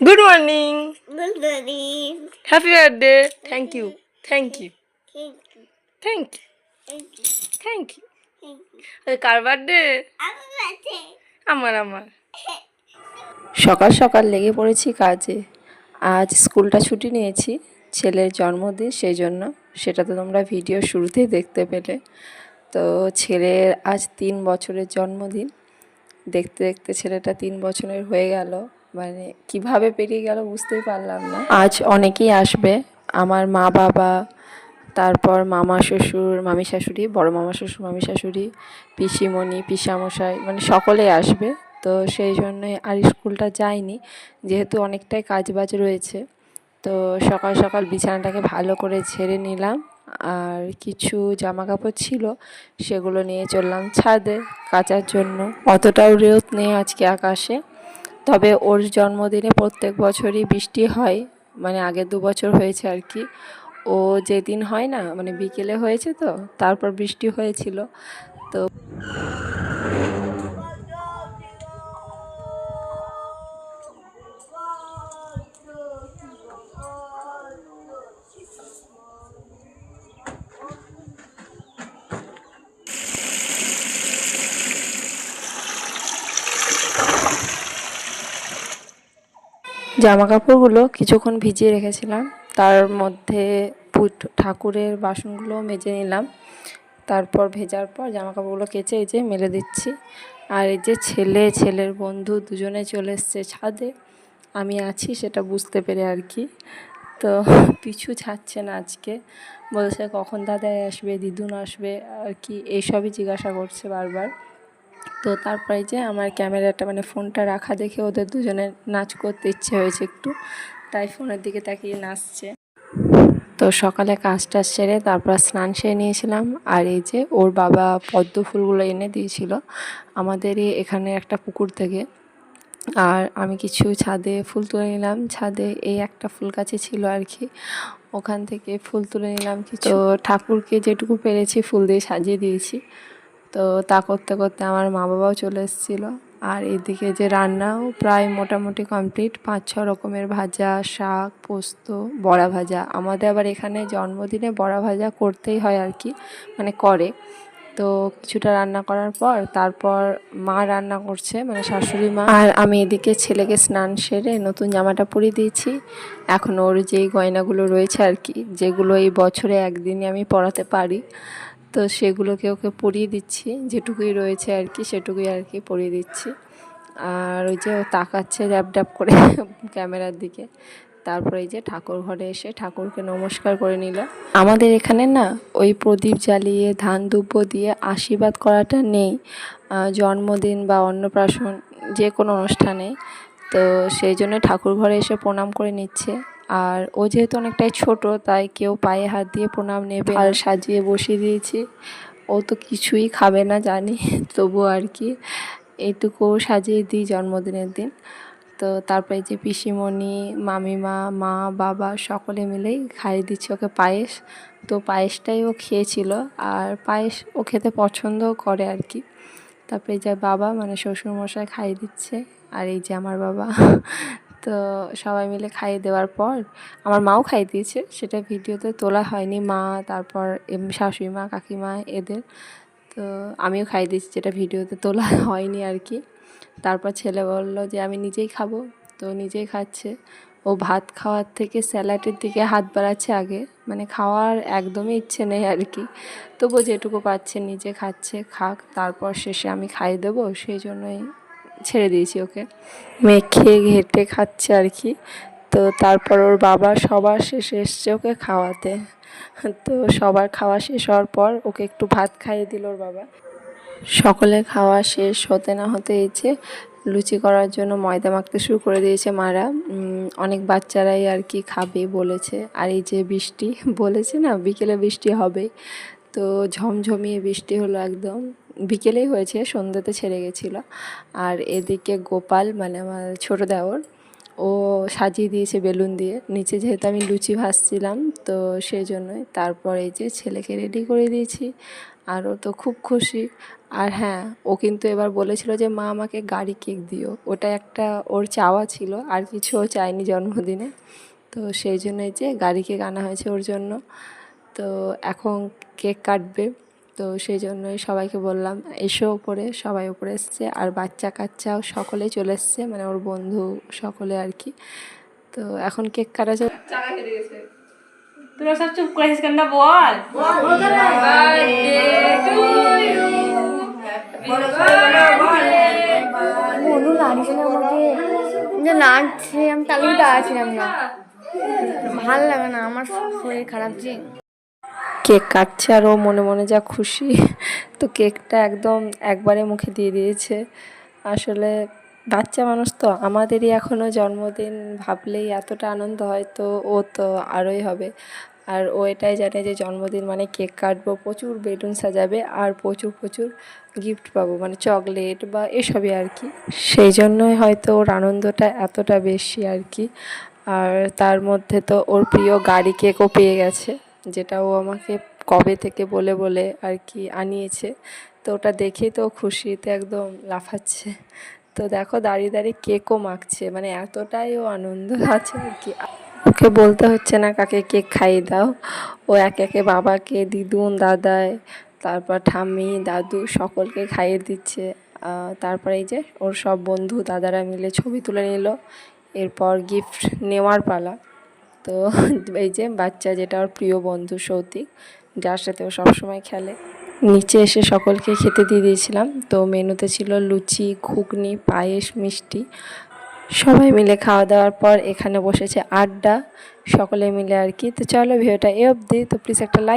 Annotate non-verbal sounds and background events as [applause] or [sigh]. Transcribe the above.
Good morning Good morning. Happy birthday thank you thank you Thank you. Thank you Thank thank you. You Thank you. কার birthday. আমার আমার সকাল সকাল লেগে পড়েছি কাজে। আজ স্কুলটা ছুটি নিয়েছি ছেলের জন্মদিন সেই জন্য সেটা তো তোমরা ভিডিও শুরুতেই দেখতে পেলে। তো ছেলের আজ তিন বছরের জন্মদিন। দেখতে দেখতে ছেলেটা তিন বছরের হয়ে গেল। মানে কীভাবে পেরিয়ে গেল বুঝতেই পারলাম না। আজ অনেকেই আসবে। আমার মা বাবা, তারপর মামা শ্বশুর, মামি শাশুড়ি, বড় মামা শ্বশুর, মামি শাশুড়ি, পিসিমণি, পিসামশাই মানে সকলেই আসবে। তো সেই জন্যই আর স্কুলটা যাইনি, যেহেতু অনেকটাই কাজ বাজ রয়েছে। তো সকাল সকাল বিছানাটাকে ভালো করে ছেড়ে নিলাম। আর কিছু জামা কাপড় ছিল, সেগুলো নিয়ে চললাম ছাদে কাচার জন্য। অতটাও রেত নেই আজকে আকাশে। তবে ওর জন্মদিনে প্রত্যেক বছরই বৃষ্টি হয় মানে আগের দু বছর হয়েছে আর কি। ও যেদিন হয় না মানে বিকেলে হয়েছে তো, তারপর বৃষ্টি হয়েছিল, তো জামা কাপড়গুলো কিছুক্ষণ ভিজিয়ে রেখেছিলাম। তার মধ্যে ঠাকুরের বাসনগুলো মেজে নিলাম। তারপর ভেজার পর জামা কাপড়গুলো কেচে এই যে মেলে দিচ্ছি। আর এই যে ছেলে, ছেলের বন্ধু দুজনে চলে এসছে ছাদে। আমি আছি সেটা বুঝতে পেরে আর কি। তো পিছু ছাড়ছে না আজকে। বলছে কখন দাদাই আসবে, দিদুন আসবে, আর কি, এইসবই জিজ্ঞাসা করছে বারবার। তো তারপরে যে আমার ক্যামেরাটা মানে ফোনটা রাখা দেখে ওদের দুজনের নাচ করতে ইচ্ছে হয়েছে একটু। তাই ফোনের দিকে তাকিয়ে নাচছে। তো সকালে কাজ কাজটা সেরে তারপর স্নান সেরে নিয়েছিলাম। আর এই যে ওর বাবা পদ্ম ফুলগুলো এনে দিয়েছিল আমাদেরই এখানে একটা পুকুর থেকে। আর আমি কিছু ছাদে ফুল তুলে নিলাম। ছাদে এই একটা ফুল গাছে ছিল আর কি। ওখান থেকে ফুল তুলে নিলাম কিছু। ঠাকুরকে যেটুকু পেরেছি ফুল দিয়ে সাজিয়ে দিয়েছি। তো তা করতে করতে আমার মা বাবাও চলে এসেছিল। আর এদিকে যে রান্নাও প্রায় মোটামুটি কমপ্লিট পাঁচ ছ রকমের ভাজা, শাক, পোস্ত, বড়া ভাজা। আমাদের আবার এখানে জন্মদিনে বড়া ভাজা করতেই হয় আর কি মানে করে। তো কিছুটা রান্না করার পর তারপর মা রান্না করছে মানে শাশুড়ি মা। আর আমি এদিকে ছেলেকে স্নান সেরে নতুন জামাটা পরিয়ে দিয়েছি। এখন ওর যেই গয়নাগুলো রয়েছে আর কি, যেগুলো এই বছরে একদিনই আমি পরাতে পারি। তো সেগুলোকে ওকে পরিয়ে দিচ্ছি, যেটুকুই রয়েছে আর কি সেটুকুই আর কি পরিয়ে দিচ্ছি। আর ওই যে ও তাকাচ্ছে ড্যাব ড্যাব করে [laughs] ক্যামেরার দিকে। তারপরে এই যে ঠাকুর ঘরে এসে ঠাকুরকে নমস্কার করে নিল। আমাদের এখানে না ওই প্রদীপ জ্বালিয়ে, ধান দুব্য দিয়ে আশীর্বাদ করাটা নেই। জন্মদিন বা অন্নপ্রাশন যে কোনো অনুষ্ঠানে। তো সেই জন্য ঠাকুর ঘরে এসে প্রণাম করে নিচ্ছে। আর ও যেহেতু অনেকটাই ছোট, তাই কেউ পায়ে হাত দিয়ে প্রণাম নেবে আর সাজিয়ে বসিয়ে দিয়েছি। ও তো কিছুই খাবে না জানি তবু আর কি। এইটুকু সাজিয়ে দিই জন্মদিনের দিন। তো তারপরে যে পিসিমণি, মামিমা, মা, বাবা সকলে মিলেই খাইয়ে দিচ্ছে ওকে পায়েস। তো পায়েসটাই ও খেয়েছিল আর পায়েস ও খেতে পছন্দও করে আর কি। তারপরে যে বাবা মানে শ্বশুরমশাই খাইয়ে দিচ্ছে। আর এই যে আমার বাবা তো সবাই মিলে খাইয়ে দেওয়ার পর আমার মাও খাইয়ে দিয়েছে, সেটা ভিডিওতে তোলা হয়নি, মা, তারপর শাশুড়ি মা কাকিমা, এদের। তো আমিও খাইয়ে দিয়েছি, যেটা ভিডিওতে তোলা [laughs] হয়নি আর কি। তারপর ছেলে বলল যে, আমি নিজেই খাব। তো নিজেই খাচ্ছে। ও ভাত খাওয়ার থেকে স্যালাডের দিকে হাত বাড়াচ্ছে আগে মানে খাওয়ার একদমই ইচ্ছে নেই আর কি। তবু যেটুকু পাচ্ছে নিজে খাচ্ছে, খাক, তারপর শেষে আমি খাইয়ে দেবো, সেই জন্যই ছেড়ে দিয়েছি ওকে। মেখে ঘেটে খাচ্ছে আর কি। তো তারপর ওর বাবা সবার শেষে এসছে ওকে খাওয়াতে। তো সবার খাওয়া শেষ হওয়ার পর ওকে একটু ভাত খাইয়ে দিল ওর বাবা। সকলে খাওয়া শেষ হতে না হতে যে লুচি করার জন্য ময়দা মাখতে শুরু করে দিয়েছে মারা। অনেক বাচ্চারাই আর কি খাবে বলেছে। আর এই যে বৃষ্টি, বলেছে না? বিকেলে বৃষ্টি হবে তো ঝমঝমিয়ে বৃষ্টি হলো একদম। বিকেলেই হয়েছে, সন্ধ্যেতে ছেড়ে গেছিল। আর এদিকে গোপাল মানে আমার ছোটো দেওর, ও সাজিয়ে দিয়েছে বেলুন দিয়ে। নিচে যেহেতু আমি লুচি ভাজছিলাম, তো সেই জন্যই তারপর এই যে ছেলেকে রেডি করে দিয়েছি। আর ও তো খুব খুশি। আর হ্যাঁ ও কিন্তু এবার বলেছিল যে, মা, আমাকে গাড়ি কেক দিও। ওটা একটা ওর চাওয়া ছিল, আর কিছু ও চায়নি জন্মদিনে। তো সেই জন্যই যে গাড়ি কেক আনা হয়েছে ওর জন্য। তো এখন কেক কাটবে। তো সেই জন্যই সবাইকে বললাম এসো ওপরে সবাই ওপরে এসছে। আর বাচ্চা কাচ্চাও সকলেই চলে এসছে মানে ওর বন্ধু সকলে আর কি। তো এখন কেক কাটা তোরা সব চুপ করেছিস কেন বল? মনু লাগছে না আমাকে যে লাগছে আমি তাহলে দাঁড়াচ্ছিলাম না ভালো লাগে না আমার শরীর খারাপ যে। কেক কাটছে আর ও মনে মনে যা খুশি। তো কেকটা একদম একবারে মুখে দিয়ে দিয়েছে। আসলে বাচ্চা মানুষ তো আমাদেরই এখনও জন্মদিন ভাবলেই এতটা আনন্দ হয়, তো ও তো আরোই হবে। আর ও এটাই জানে যে জন্মদিন মানে কেক কাটবো, প্রচুর বেলুন সাজাবে আর প্রচুর প্রচুর গিফট পাবো মানে চকলেট বা এসবই আর কি। সেই জন্যই হয়তো ওর আনন্দটা এতটা বেশি আর কি। আর তার মধ্যে তো ওর প্রিয় গাড়ি কেকও পেয়ে গেছে। যেটা ও আমাকে কবে থেকে বলে বলে আর কি আনিয়েছে। তো ওটা দেখেই তো খুশিতে একদম লাফাচ্ছে। তো দেখো দাঁড়িয়ে দাঁড়িয়ে কেকও মাখছে? মানে এতটাই ও আনন্দ আছে আর কি। ওকে বলতে হচ্ছে না কাকে কেক খাইয়ে দাও। ও এক একে বাবাকে, দিদুন, দাদায়, তারপর ঠাম্মি, দাদু সকলকে খাইয়ে দিচ্ছে। তারপরে এই যে ওর সব বন্ধু দাদারা মিলে ছবি তুলে নিল। এরপর গিফট নেওয়ার পালা। তো [laughs] এই যে বাচ্চা যেটা ওর প্রিয় বন্ধু সৌতিক, যার সাথে ও সবসময় খেলে। নিচে এসে সকলকে খেতে দিয়ে দিয়েছিলাম। তো মেনুতে ছিল লুচি, ঘুগনি, পায়েস, মিষ্টি। সবাই মিলে খাওয়া দাওয়ার পর এখানে বসেছে আড্ডা। সকলে মিলে আর কি। তো চলো ভিডিওটা এ অবধি। তো প্লিজ একটা লাইক